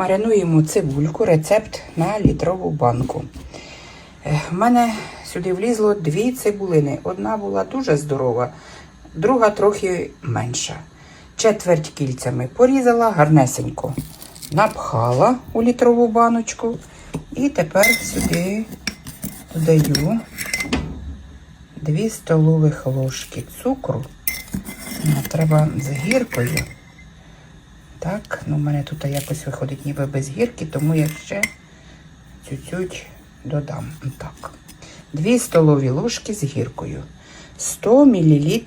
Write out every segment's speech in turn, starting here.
Маринуємо цибульку, рецепт на літрову банку. Е, В мене сюди влізло дві цибулини. Одна була дуже здорова, друга трохи менша. Четверть кільцями порізала гарнесенько. Напхала у літрову баночку. І тепер сюди додаю 2 столових ложки цукру. Треба з гіркою. Так, ну в мене тут якось виходить ніби без гірки, тому я ще чуть-чуть додам. Так. 2 столові ложки з гіркою. 100 мл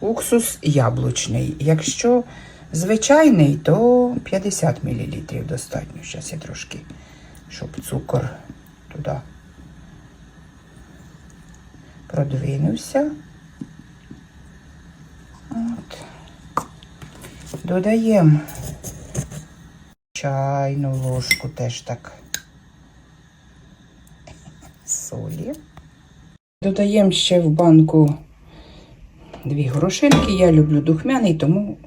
уксус яблучний. Якщо звичайний, то 50 мл достатньо. Зараз я трошки, щоб цукор туди продвинувся. Додаємо чайну ложку теж так солі. Додаємо ще в банку дві горошинки. Я люблю духмяний, тому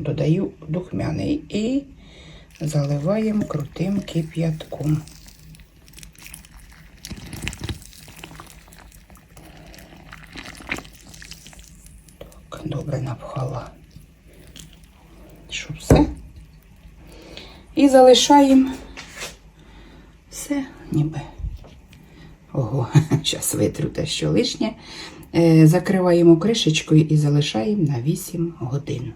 додаю духмяний і заливаємо крутим кип'ятком. Так, добре напхала. Щоб все. І залишаємо все, ніби. Ого, зараз витру те, що лишнє. Е, Закриваємо кришечкою і залишаємо на 8 годин.